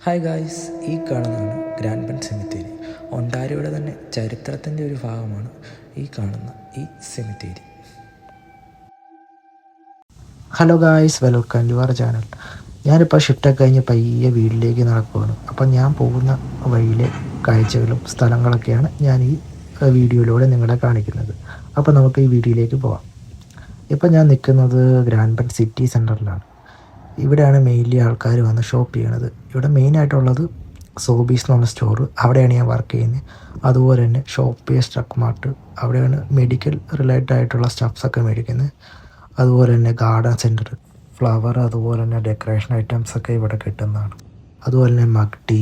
Hi guys ഈ കാണുന്നതാണ് grand പൻ സെമിത്തേരി ഒണ്ടാരിയുടെ തന്നെ ചരിത്രത്തിന്റെ ഒരു ഭാഗമാണ് ഈ കാണുന്ന ഈ സെമിത്തേരി hello guys welcome to our channel ഞാനിപ്പോൾ ഷിഫ്റ്റൊക്കെ കഴിഞ്ഞ് പയ്യെ വീട്ടിലേക്ക് നടക്കുകയാണ് അപ്പം ഞാൻ പോകുന്ന വഴിയിലെ കാഴ്ചകളും സ്ഥലങ്ങളൊക്കെയാണ് ഞാൻ ഈ വീഡിയോയിലൂടെ നിങ്ങളെ കാണിക്കുന്നത്. അപ്പോൾ നമുക്ക് ഈ വീഡിയോയിലേക്ക് പോവാം. ഇപ്പം ഞാൻ നിൽക്കുന്നത് ഗ്രാൻഡ് പൻ സിറ്റി സെന്ററിലാണ് ഇവിടെയാണ് മെയിൻലി ആൾക്കാർ വന്ന് ഷോപ്പ് ചെയ്യണത്. ഇവിടെ മെയിനായിട്ടുള്ളത് സോബീസ് എന്ന് പറഞ്ഞ സ്റ്റോർ അവിടെയാണ് ഞാൻ വർക്ക് ചെയ്യുന്നത്. അതുപോലെ തന്നെ ഷോപ്പി സ്ട്രക്ക് മാർട്ട് അവിടെയാണ് മെഡിക്കൽ റിലേറ്റഡ് ആയിട്ടുള്ള സ്റ്റഫ്സ് ഒക്കെ മേടിക്കുന്നത്. അതുപോലെ തന്നെ ഗാർഡൻ സെന്റർ ഫ്ലവർ അതുപോലെ തന്നെ ഡെക്കറേഷൻ ഐറ്റംസ് ഒക്കെ ഇവിടെ കിട്ടുന്നതാണ്. അതുപോലെ തന്നെ മഗ് ടീ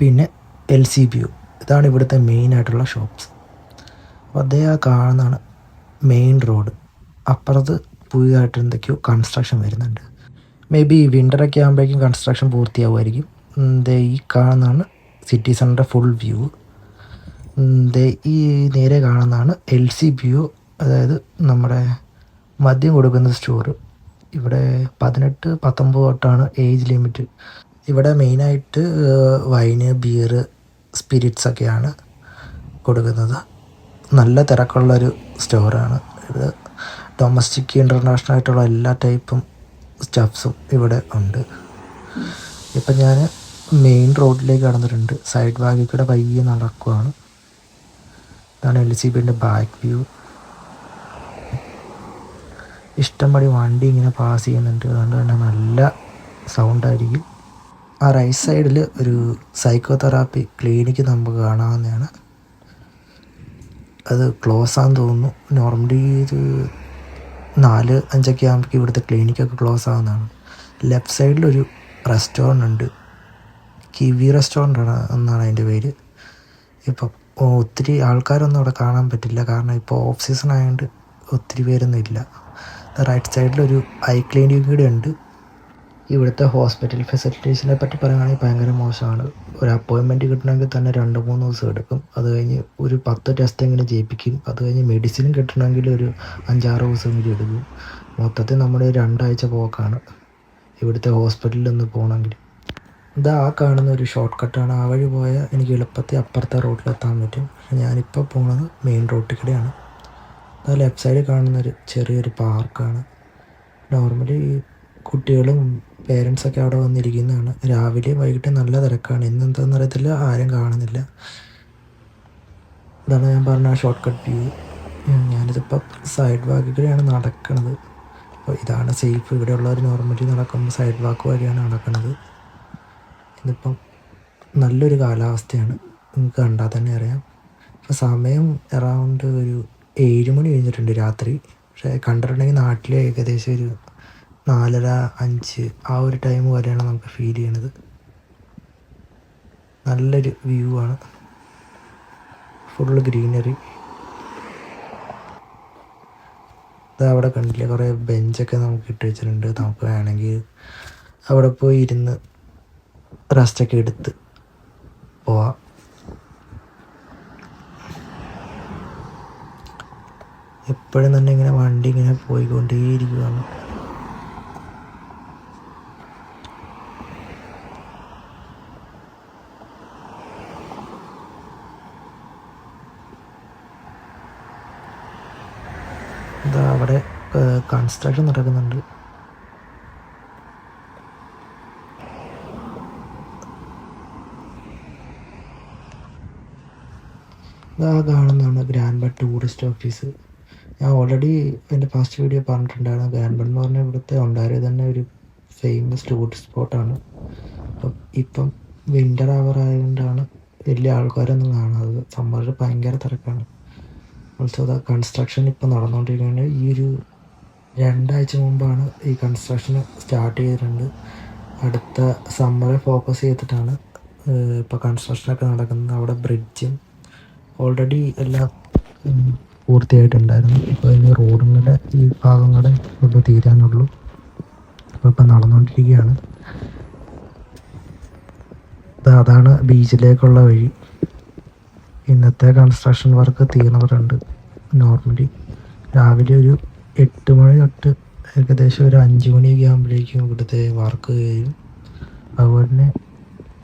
പിന്നെ എൽ സി ബി യു ഇതാണ് ഇവിടുത്തെ മെയിൻ ആയിട്ടുള്ള ഷോപ്സ് അപ്പോൾ ആ കാണുന്നതാണ് മെയിൻ റോഡ് അപ്പുറത്ത് പുതിയതായിട്ട് എന്തൊക്കെയോ കൺസ്ട്രക്ഷൻ വരുന്നുണ്ട്. മേ ബി വിന്ററൊക്കെ ആകുമ്പോഴേക്കും കൺസ്ട്രക്ഷൻ പൂർത്തിയാവുമായിരിക്കും. ഈ കാണുന്നതാണ് സിറ്റി സെന്ററിന്റെ ഫുൾ വ്യൂ ഈ നേരെ കാണുന്നതാണ് എൽ സി വ്യൂ അതായത് നമ്മുടെ മദ്യം കൊടുക്കുന്ന സ്റ്റോർ ഇവിടെ പതിനെട്ട് പത്തൊമ്പത് തൊട്ടാണ് ഏജ് ലിമിറ്റ് ഇവിടെ മെയിനായിട്ട് വൈന് ബിയറ് സ്പിരിറ്റ്സ് ഒക്കെയാണ് കൊടുക്കുന്നത്. നല്ല തിരക്കുള്ളൊരു സ്റ്റോറാണ് ഇത് ഡൊമസ്റ്റിക് ഇന്റർനാഷണൽ ആയിട്ടുള്ള എല്ലാ ടൈപ്പും സ്റ്റഫ്സും ഇവിടെ ഉണ്ട്. ഇപ്പം ഞാൻ മെയിൻ റോഡിലേക്ക് കടന്നിട്ടുണ്ട്. സൈഡ് ബാഗിൽ കൂടെ പയ്യെ നടക്കുവാണ്. ഇതാണ് എൽ സി ബിന്റെ ബാക്ക് വ്യൂ ഇഷ്ടംപടി വണ്ടി ഇങ്ങനെ പാസ് ചെയ്യുന്നുണ്ട്. അതുകൊണ്ട് തന്നെ നല്ല സൗണ്ടായിരിക്കും ആ റൈറ്റ് സൈഡിൽ ഒരു സൈക്കോ തെറാപ്പി ക്ലിനിക്ക് നമുക്ക് കാണാവുന്നതാണ്. അത് ക്ലോസ് ആണെന്ന് തോന്നുന്നു. നോർമലി ഇത് നാല് അഞ്ചൊക്കെ ആകുമ്പോൾ ഇവിടുത്തെ ക്ലിനിക്കൊക്കെ ക്ലോസ് ആകുന്നതാണ് ലെഫ്റ്റ് സൈഡിലൊരു റെസ്റ്റോറന്റ് ഉണ്ട്. കിവി റെസ്റ്റോറന്റ് ആണ് എന്നാണ് അതിന്റെ പേര്. ഇപ്പം ഒത്തിരി ആൾക്കാരൊന്നും അവിടെ കാണാൻ പറ്റില്ല. കാരണം ഇപ്പോൾ ഓഫ് സീസൺ ആയതുകൊണ്ട് ഒത്തിരി പേരൊന്നും ഇല്ല. റൈറ്റ് സൈഡിലൊരു ഐ ക്ലിനിക് കൂടെ ഉണ്ട്. ഇവിടുത്തെ ഹോസ്പിറ്റൽ ഫെസിലിറ്റീസിനെ പറ്റി പറയുകയാണെങ്കിൽ ഭയങ്കര മോശമാണ്. ഒരു അപ്പോയിൻമെന്റ് കിട്ടണമെങ്കിൽ തന്നെ രണ്ട് മൂന്ന് ദിവസം എടുക്കും. അത് കഴിഞ്ഞ് ഒരു പത്ത് ടെസ്റ്റ് എങ്ങനെ ചെയ്യിപ്പിക്കും അത് കഴിഞ്ഞ് മെഡിസിനും കിട്ടണമെങ്കിൽ ഒരു അഞ്ചാറ് ദിവസം കൂടി എടുക്കും. മൊത്തത്തിൽ നമ്മുടെ ഒരു രണ്ടാഴ്ച പോക്കാണ് ഇവിടുത്തെ ഹോസ്പിറ്റലിൽ ഒന്ന് പോകണമെങ്കിൽ. ഇതാ ആ കാണുന്ന ഒരു ഷോർട്ട് കട്ടാണ് ആ വഴി പോയാൽ എനിക്ക് എളുപ്പത്തിൽ അപ്പുറത്തെ റോഡിലെത്താൻ പറ്റും. ഞാനിപ്പോൾ പോകുന്നത് മെയിൻ റോട്ടിൽ കൂടെയാണ് അത് ലെഫ്റ്റ് സൈഡിൽ കാണുന്നൊരു ചെറിയൊരു പാർക്കാണ് നോർമലി കുട്ടികളും പേരൻസൊക്കെ അവിടെ വന്നിരിക്കുന്നതാണ്. രാവിലെ വൈകിട്ട് നല്ല തിരക്കാണ്. ഇന്ന് എന്താണെന്ന് അറിയത്തില്ല. ആരും കാണുന്നില്ല. ഇതാണ് ഞാൻ പറഞ്ഞ ഷോർട്ട് കട്ട് വ്യൂ ഞാനിതിപ്പോൾ സൈഡ് വാക്കിൽ കൂടെയാണ് നടക്കണത്. അപ്പോൾ ഇതാണ് സേഫ് ഇവിടെയുള്ളവർ നോർമലി നടക്കുമ്പോൾ സൈഡ് വാക്ക് വഴിയാണ് നടക്കുന്നത് ഇതിപ്പം നല്ലൊരു കാലാവസ്ഥയാണ്. നിങ്ങൾക്ക് കണ്ടാൽ തന്നെ അറിയാം. ഇപ്പോൾ സമയം അറൗണ്ട് ഒരു ഏഴ് മണി കഴിഞ്ഞിട്ടുണ്ട് രാത്രി. പക്ഷേ കണ്ടിട്ടുണ്ടെങ്കിൽ നാട്ടിൽ ഏകദേശം ഒരു നാലര അഞ്ച് ആ ഒരു ടൈം വരെയാണ് നമുക്ക് ഫീൽ ചെയ്യണത് നല്ലൊരു വ്യൂ ആണ്. ഫുള്ള് ഗ്രീനറി ഇത് അവിടെ കണ്ടില്ലേ കുറേ ബെഞ്ചൊക്കെ നമുക്ക് ഇട്ട് വെച്ചിട്ടുണ്ട്. നമുക്ക് വേണമെങ്കിൽ അവിടെ പോയി ഇരുന്ന് റെസ്റ്റൊക്കെ എടുത്ത് പോവാം. എപ്പോഴും തന്നെ ഇങ്ങനെ വണ്ടി ഇങ്ങനെ പോയിക്കൊണ്ടേയിരിക്കുകയാണ് ഇതാ അവിടെ കൺസ്ട്രക്ഷൻ നടക്കുന്നുണ്ട്. ഇതാ കാണുന്നതാണ് ഗ്രാൻഡ് ടൂറിസ്റ്റ് ഓഫീസ് ഞാൻ ഓൾറെഡി എന്റെ ഫസ്റ്റ് വീഡിയോ പറഞ്ഞിട്ടുണ്ടായിരുന്നു. ഗ്രാൻഡ് എന്ന് പറഞ്ഞാൽ ഇവിടുത്തെ ഉണ്ടായ തന്നെ ഒരു ഫേമസ് ടൂറിസ്റ്റ് സ്പോട്ടാണ് അപ്പം ഇപ്പം വിന്റർ അവർ ആയതുകൊണ്ടാണ് വലിയ ആൾക്കാരൊന്നും കാണാതെ സമ്മറിൽ ഭയങ്കര തിരക്കാണ്. ഓൾസോ കൺസ്ട്രക്ഷൻ ഇപ്പോൾ നടന്നുകൊണ്ടിരിക്കുകയാണ് ഈ ഒരു രണ്ടാഴ്ച മുമ്പാണ് ഈ കൺസ്ട്രക്ഷൻ സ്റ്റാർട്ട് ചെയ്തിട്ടുണ്ട്. അടുത്ത സമ്മറെ ഫോക്കസ് ചെയ്തിട്ടാണ് ഇപ്പോൾ കൺസ്ട്രക്ഷനൊക്കെ നടക്കുന്നത്. അവിടെ ബ്രിഡ്ജും ഓൾറെഡി എല്ലാം പൂർത്തിയായിട്ടുണ്ടായിരുന്നു. ഇപ്പോൾ ഇനി റോഡുകളുടെ ഈ ഭാഗം കൂടെ ഇപ്പോൾ തീരാനുള്ളൂ. അപ്പോൾ ഇപ്പം നടന്നുകൊണ്ടിരിക്കുകയാണ് അതാണ് ബീച്ചിലേക്കുള്ള വഴി. ഇന്നത്തെ കൺസ്ട്രക്ഷൻ വർക്ക് തീർന്നവരുണ്ട്. നോർമലി രാവിലെ ഒരു എട്ട് മണി തൊട്ട് ഏകദേശം ഒരു അഞ്ച് മണിയൊക്കെ ആകുമ്പോഴേക്കും ഇവിടുത്തെ വർക്ക് കഴിയും അതുപോലെ തന്നെ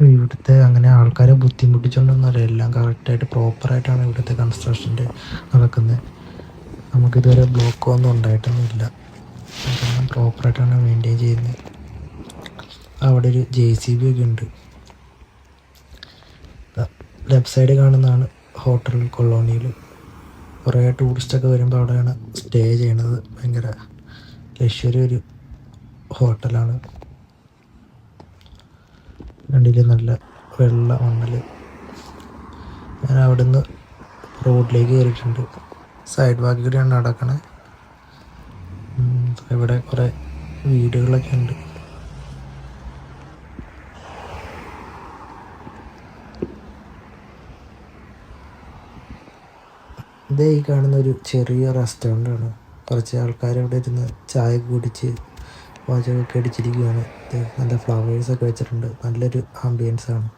ഇവിടുത്തെ അങ്ങനെ ആൾക്കാരെ ബുദ്ധിമുട്ടിച്ചുകൊണ്ടൊന്നുമല്ല എല്ലാം കറക്റ്റായിട്ട് പ്രോപ്പറായിട്ടാണ് ഇവിടുത്തെ കൺസ്ട്രക്ഷന്റെ നടക്കുന്നത്. നമുക്കിതുവരെ ബ്ലോക്കോ ഒന്നും ഉണ്ടായിട്ടൊന്നുമില്ല. അതെല്ലാം പ്രോപ്പറായിട്ടാണ് മെയിന്റെയിൻ ചെയ്യുന്നത്. അവിടെ ഒരു ജെ സി ബി ഒക്കെ ഉണ്ട്. ലെഫ്റ്റ് സൈഡ് കാണുന്നതാണ് ഹോട്ടൽ കൊളോണിയിൽ കുറേ ടൂറിസ്റ്റൊക്കെ വരുമ്പോൾ അവിടെയാണ് സ്റ്റേ ചെയ്യണത്. ഭയങ്കര ലക്ഷറി ഒരു ഹോട്ടലാണ് കണ്ടില്ലേ? നല്ല വെള്ള മണ്ണൽ ഞാൻ അവിടുന്ന് റോഡിലേക്ക് കയറിയിട്ടുണ്ട്. സൈഡ് വാക്കി കൂടിയാണ് നടക്കണേ. ഇവിടെ കുറേ വീടുകളൊക്കെ ഉണ്ട്. ഇതേ ഈ കാണുന്ന ഒരു ചെറിയ റെസ്റ്റോറന്റ് ആണ് കുറച്ച് ആൾക്കാർ അവിടെ ഇരുന്ന് ചായ കുടിച്ച് വാചകമൊക്കെ അടിച്ചിരിക്കുകയാണ്. നല്ല ഫ്ലവേഴ്സ് ഒക്കെ വെച്ചിട്ടുണ്ട്. നല്ലൊരു ആംബിയൻസ് ആണ്.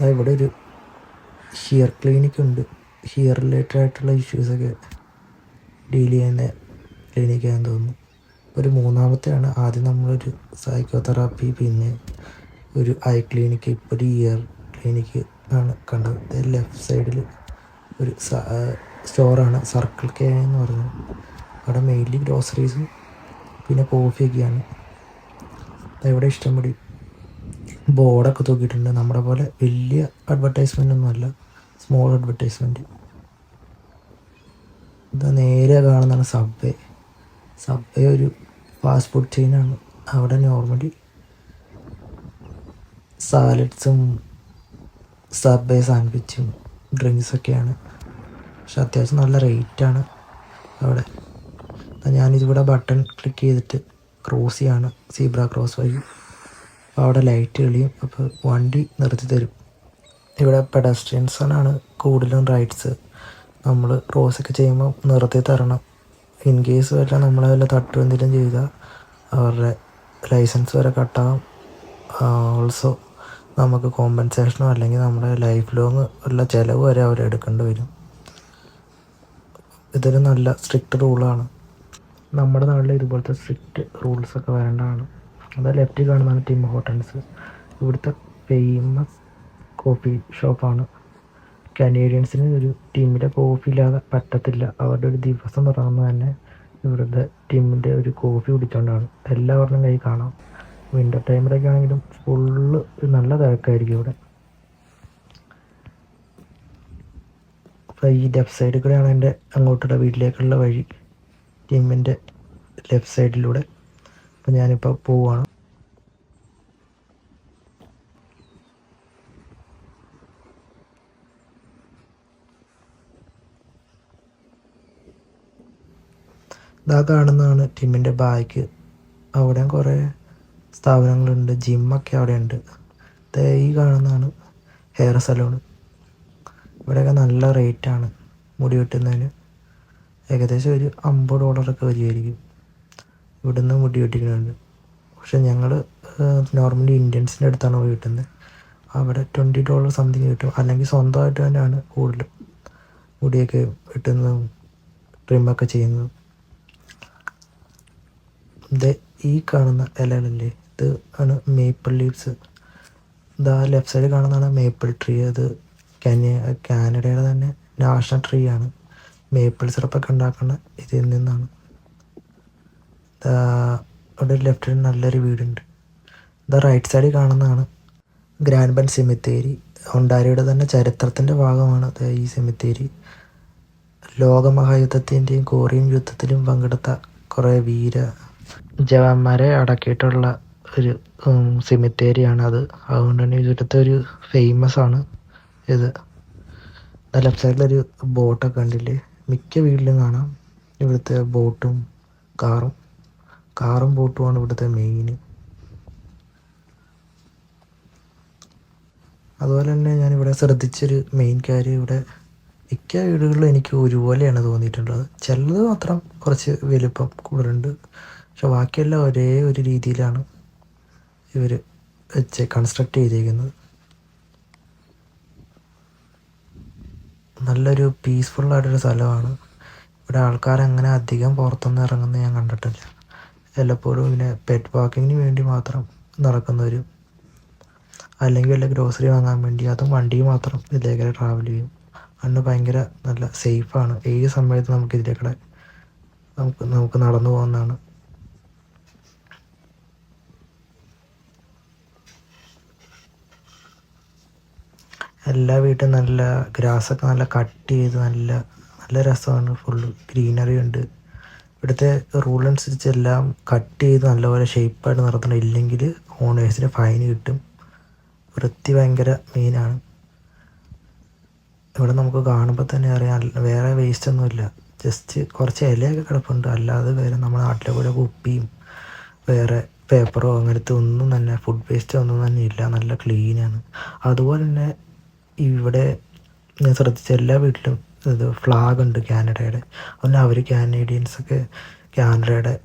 ദാ ഇവിടെ ഒരു ഹിയർ ക്ലിനിക് ഉണ്ട്. ഹിയർ റിലേറ്റഡ് ആയിട്ടുള്ള ഇഷ്യൂസൊക്കെ ഡീൽ ചെയ്യുന്ന ക്ലിനിക്കാന്ന് തോന്നുന്നു. ഒരു മൂന്നാമത്തെയാണ്. ആദ്യം നമ്മളൊരു സൈക്കോതെറാപ്പി പിന്നെ ഒരു ഐ ക്ലിനിക്ക് ഇപ്പോൾ ഒരു ഇയർ ക്ലിനിക്ക് ആണ് കണ്ടത്. ലെഫ്റ്റ് സൈഡിൽ ഒരു സ്റ്റോറാണ് സർക്കിൾ കെ എന്ന് പറയുന്നത്. അവിടെ മെയിൻലി ഗ്രോസറീസും പിന്നെ കോഫിയൊക്കെയാണ് ഇവിടെ ഇഷ്ടംപടി. ബോർഡൊക്കെ തൂക്കിയിട്ടുണ്ട്. നമ്മുടെ പോലെ വലിയ അഡ്വർടൈസ്മെന്റ് ഒന്നുമല്ല സ്മോൾ അഡ്വർടൈസ്മെന്റ് ഇതാ നേരെ കാണുന്നതാണ് സബ്വേ സബ്വേ ഒരു ഫാസ്റ്റ് ഫുഡ് ചെയിനാണ് അവിടെ നോർമലി സാലഡ്സും സബ്വേ സാൻഡ്വിച്ചും ഡ്രിങ്ക്സൊക്കെയാണ്. പക്ഷെ അത്യാവശ്യം നല്ല റേറ്റാണ് അവിടെ. ഞാനിതിവിടെ ബട്ടൺ ക്ലിക്ക് ചെയ്തിട്ട് ക്രോസ് ചെയ്യാണ് സീബ്ര ക്രോസ് വഴി. അപ്പോൾ അവിടെ ലൈറ്റ് തെളിയും അപ്പോൾ വണ്ടി നിർത്തി തരും. ഇവിടെ പെഡസ്ട്രിയൻസിനാണ് കൂടുതലും റൈഡ്സ്. നമ്മൾ ക്രോസൊക്കെ ചെയ്യുമ്പോൾ നിർത്തി തരണം. ഇൻ കേസ് വല്ല നമ്മളെ വല്ല തട്ടു എന്തെങ്കിലും ചെയ്താൽ അവരുടെ ലൈസൻസ് വരെ കട്ടാകും ഓൾസോ നമുക്ക് കോമ്പൻസേഷനോ അല്ലെങ്കിൽ നമ്മുടെ ലൈഫ് ലോങ് ഉള്ള ചിലവ് വരെ അവർ എടുക്കേണ്ടി വരും. ഇതൊരു നല്ല സ്ട്രിക്റ്റ് റൂളാണ് നമ്മുടെ നാട്ടിൽ ഇതുപോലത്തെ സ്ട്രിക്റ്റ് റൂൾസൊക്കെ വരേണ്ടതാണ്. അത് ലെഫ്റ്റ് കാണുന്നതാണ് ടിം ഹോട്ടൽസ് ഇവിടുത്തെ ഫേമസ് കോഫി ഷോപ്പാണ് കനേഡിയൻസിന് ഒരു ടീമിന്റെ കോഫി ഇല്ലാതെ പറ്റത്തില്ല. അവരുടെ ഒരു ദിവസം തുടങ്ങുന്നത് തന്നെ ഇവിടുത്തെ ടീമിന്റെ ഒരു കോഫി കുടിച്ചുകൊണ്ടാണ് എല്ലാവരുടെയും കൈ കാണാം. വിന്റർ ടൈമിലൊക്കെ ആണെങ്കിലും ഫുള്ള് നല്ല തിരക്കായിരിക്കും ഇവിടെ. അപ്പോൾ ഈ ലെഫ്റ്റ് സൈഡിൽ കൂടെയാണ് എന്റെ അങ്ങോട്ടുള്ള വീട്ടിലേക്കുള്ള വഴി. ടീമിന്റെ ലെഫ്റ്റ് സൈഡിലൂടെ അപ്പോൾ ഞാനിപ്പോൾ പോവുകയാണ് ഇതാ കാണുന്നതാണ് ടീമിന്റെ ബാക്ക് അവിടെയും കുറേ സ്ഥാപനങ്ങളുണ്ട് ജിമ്മൊക്കെ അവിടെ ഉണ്ട് ദേ ഈ കാണുന്നതാണ് ഹെയർ സലൂൺ ഇവിടെയൊക്കെ നല്ല റേറ്റാണ് മുടി വെട്ടുന്നതിന്. ഏകദേശം ഒരു അമ്പത് ഡോളറൊക്കെ വരുമായിരിക്കും ഇവിടുന്ന് മുടി വെട്ടിക്കുന്നുണ്ട് പക്ഷെ ഞങ്ങൾ നോർമലി ഇന്ത്യൻസിന്റെ അടുത്താണ് പോയി കിട്ടുന്നത് അവിടെ ട്വന്റി ഡോളർ സംതിങ് കിട്ടും. അല്ലെങ്കിൽ സ്വന്തമായിട്ട് തന്നെയാണ് കൂടുതലും മുടിയൊക്കെ വെട്ടുന്നതും ട്രിമ്മൊക്കെ ചെയ്യുന്നതും. ഇത് ഈ കാണുന്ന ഇലകളില്ലേ ഇത് ആണ് മേപ്പിൾ ലീവ്സ് ഇതാ ലെഫ്റ്റ് സൈഡിൽ കാണുന്നതാണ് മേപ്പിൾ ട്രീ അത് കന്യ കാനഡയുടെ തന്നെ നാഷണൽ ട്രീ ആണ്. മേപ്പിൾ സിറപ്പൊക്കെ ഉണ്ടാക്കുന്ന ഇതിൽ നിന്നാണ്. അവിടെ ലെഫ്റ്റ് ലെഫ്റ്റിൽ നല്ലൊരു വീടുണ്ട്. ഇതാ റൈറ്റ് സൈഡിൽ കാണുന്നതാണ് ഗ്രാൻഡ് ബൻ സെമിത്തേരി ഒണ്ടാരിയുടെ തന്നെ ചരിത്രത്തിന്റെ ഭാഗമാണ് ഈ സെമിത്തേരി ലോകമഹായുദ്ധത്തിന്റെയും കൊറിയൻ യുദ്ധത്തിലും പങ്കെടുത്ത കുറേ വീര ജവാന്മാരെ അടക്കിയിട്ടുള്ള ഒരു സെമിത്തേരിയാണ് അത് അതുകൊണ്ട് തന്നെ ഇവിടുത്തെ ഒരു ഫേമസ് ആണ് ഇത്. ലെഫ്റ്റ് സൈഡിലൊരു ബോട്ടൊക്കെ കണ്ടില്ലേ? മിക്ക വീട്ടിലും കാണാം ഇവിടുത്തെ ബോട്ടും കാറും കാറും ബോട്ടുമാണ് ഇവിടുത്തെ മെയിൻ അതുപോലെ തന്നെ ഇവിടെ ശ്രദ്ധിച്ചൊരു മെയിൻ കാര്യം ഇവിടെ മിക്ക വീടുകളിലും എനിക്ക് ഒരുപോലെയാണ് തോന്നിയിട്ടുള്ളത്. ചിലത് മാത്രം കുറച്ച് വലുപ്പം കൂടുതലുണ്ട്. പക്ഷെ ബാക്കിയെല്ലാം ഒരേ ഒരു രീതിയിലാണ്. ഇവർ വെച്ച് കൺസ്ട്രക്റ്റ് ചെയ്തേക്കുന്നത്. നല്ലൊരു പീസ്ഫുള്ളായിട്ടൊരു സ്ഥലമാണ്. ഇവിടെ ആൾക്കാരങ്ങനെ അധികം പുറത്തുനിന്ന് ഇറങ്ങുന്നത് ഞാൻ കണ്ടിട്ടില്ല. വല്ലപ്പോഴും ഇങ്ങനെ പെറ്റ് വാക്കിങ്ങിന് വേണ്ടി മാത്രം നടക്കുന്ന ഒരു അല്ലെങ്കിൽ വല്ല ഗ്രോസറി വാങ്ങാൻ വേണ്ടി അതും വണ്ടി മാത്രം ഇതിലേക്കൂടെ ട്രാവൽ ചെയ്യും. അന്ന് ഭയങ്കര നല്ല സേഫാണ് ഏത് സമയത്ത് നമുക്ക് ഇതിലേക്കൂടെ നമുക്ക് നമുക്ക് നടന്നു പോകുന്നതാണ് എല്ലാ വീട്ടും നല്ല ഗ്രാസൊക്കെ നല്ല കട്ട് ചെയ്ത് നല്ല നല്ല രസമാണ്. ഫുള്ള് ഗ്രീനറി ഉണ്ട്. ഇവിടുത്തെ റൂൾ അനുസരിച്ച് എല്ലാം കട്ട് ചെയ്ത് നല്ലപോലെ ഷേപ്പായിട്ട് നിർത്തണം ഇല്ലെങ്കിൽ ഓണേഴ്സിന് ഫൈൻ കിട്ടും. വൃത്തി ഭയങ്കര മെയിനാണ് ഇവിടെ നമുക്ക് കാണുമ്പോൾ തന്നെ അറിയാം വേറെ വേസ്റ്റ് ഒന്നുമില്ല ജസ്റ്റ് കുറച്ച് ഇലയൊക്കെ കിടപ്പുണ്ട്. അല്ലാതെ വേറെ നമ്മുടെ നാട്ടിലെ കൂടെ കുപ്പിയും വേറെ പേപ്പറോ അങ്ങനത്തെ ഒന്നും തന്നെ ഫുഡ് വേസ്റ്റ് ഒന്നും തന്നെ ഇല്ല. നല്ല ക്ലീനാണ് അതുപോലെ തന്നെ ഇവിടെ ഞാൻ ശ്രദ്ധിച്ച എല്ലാ വീട്ടിലും ഇത് ഫ്ലാഗ് ഉണ്ട് കാനഡയുടെ. അതുകൊണ്ട് അവർ കാനേഡിയൻസൊക്കെ കാനഡയുടെ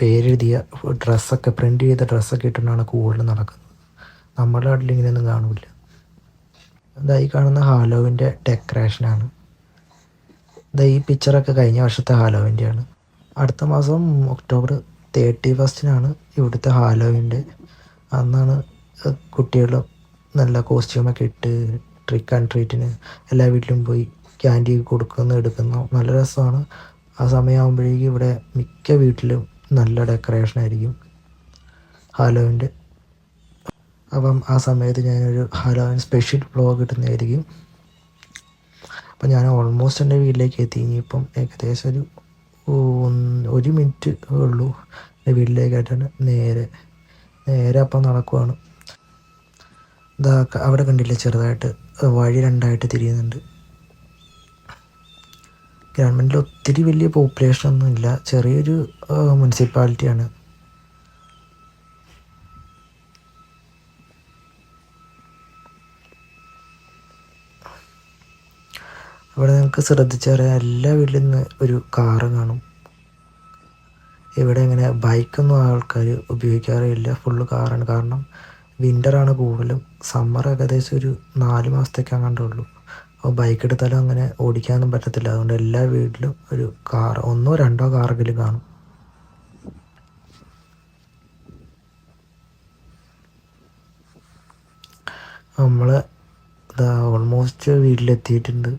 പേരെഴുതിയ ഡ്രസ്സൊക്കെ പ്രിന്റ് ചെയ്ത ഡ്രസ്സൊക്കെ ഇട്ടുകൊണ്ടാണ് കൂടുതൽ നടക്കുന്നത്. നമ്മുടെ നാട്ടിൽ ഇങ്ങനെയൊന്നും കാണില്ല. ഇതായി കാണുന്ന ഹാലോവിന്റെ ഡെക്കറേഷനാണ് ഇതാ ഈ പിക്ചറൊക്കെ കഴിഞ്ഞ വർഷത്തെ ഹാലോവിന്റെയാണ് അടുത്ത മാസം ഒക്ടോബർ തേർട്ടി ഫസ്റ്റിനാണ് ഇവിടുത്തെ ഹാലോവിന്റെ. അന്നാണ് കുട്ടികളും നല്ല കോസ്റ്റ്യൂമൊക്കെ ഇട്ട് ട്രിക്ക് ആൻഡ് ട്രീറ്റിന് എല്ലാ വീട്ടിലും പോയി ക്യാൻഡി കൊടുക്കുന്നു എടുക്കുന്നു. നല്ല രസമാണ്. ആ സമയമാകുമ്പോഴേക്കും ഇവിടെ മിക്ക വീട്ടിലും നല്ല ഡെക്കറേഷൻ ആയിരിക്കും ഹാലോവിന്റെ. അപ്പം ആ സമയത്ത് ഞാനൊരു ഹാലോവിൻ സ്പെഷ്യൽ വ്ലോഗ് ഇടുന്നതായിരിക്കും. അപ്പം ഞാൻ ഓൾമോസ്റ്റ് എന്റെ വീട്ടിലേക്ക് എത്തി. ഇനിയിപ്പം ഏകദേശം ഒരു ഒരു മിനിറ്റ് ഉള്ളൂ. എന്റെ വീട്ടിലേക്കായിട്ടാണ് നേരെ നേരെ അപ്പം നടക്കുവാണ്. ഇതാ അവിടെ കണ്ടില്ല ചെറുതായിട്ട് വഴി രണ്ടായിട്ട് തിരിയുന്നുണ്ട്. ഗവൺമെന്റിൽ ഒത്തിരി വലിയ പോപ്പുലേഷൻ ഒന്നും ഇല്ല. ചെറിയൊരു മുനിസിപ്പാലിറ്റിയാണ് ഇവിടെ നിങ്ങൾക്ക് ശ്രദ്ധിച്ചറിയാം എല്ലാ വീട്ടിൽ നിന്ന് ഒരു കാറ് കാണും. ഇവിടെ ഇങ്ങനെ ബൈക്കൊന്നും ആൾക്കാർ ഉപയോഗിക്കാറില്ല ഫുള്ള് കാറാണ് കാരണം വിന്ററാണ് കൂടുതലും. സമ്മർ ഏകദേശം ഒരു നാല് മാസത്തേക്ക് അങ്ങാണ്ടേ ഉള്ളൂ. അപ്പോൾ ബൈക്ക് എടുത്താലും അങ്ങനെ ഓടിക്കാനൊന്നും പറ്റത്തില്ല. അതുകൊണ്ട് എല്ലാ വീട്ടിലും ഒരു കാർ ഒന്നോ രണ്ടോ കാറെങ്കിലും കാണും. നമ്മൾ ഓൾമോസ്റ്റ് വീട്ടിലെത്തിയിട്ടുണ്ട്.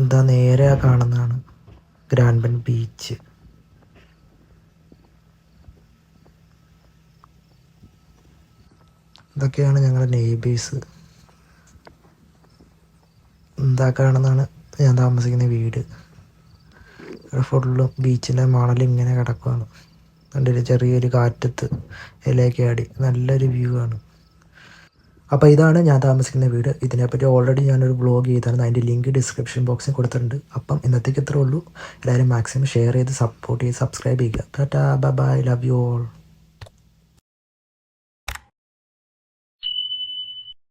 എന്താ നേരെ കാണുന്നതാണ്. ഗ്രാൻഡൻ ബീച്ച്. ഇതൊക്കെയാണ് ഞങ്ങളുടെ നെയ്ബേഴ്സ്. എന്താ കാണുന്നതാണ്? ഞാൻ താമസിക്കുന്ന വീട്. ഫുള്ളും ബീച്ചിന്റെ മണൽ ഇങ്ങനെ കിടക്കുകയാണ് കണ്ടില്ല? ചെറിയൊരു കാറ്റത്ത് ഇലയൊക്കെ ആടി. നല്ലൊരു വ്യൂ ആണ്. അപ്പോൾ ഇതാണ് ഞാൻ താമസിക്കുന്ന വീട്. ഇതിനെപ്പറ്റി ഓൾറെഡി ഞാനൊരു ബ്ലോഗ് ചെയ്തായിരുന്നു അതിന്റെ ലിങ്ക് ഡിസ്ക്രിപ്ഷൻ ബോക്സിൽ കൊടുത്തിട്ടുണ്ട്. അപ്പം ഇന്നത്തേക്ക് ഇത്രേ ഉള്ളൂ. എല്ലാവരും മാക്സിമം ഷെയർ ചെയ്ത് സപ്പോർട്ട് ചെയ്ത് സബ്സ്ക്രൈബ് ചെയ്യുക. Tata bye bye love you all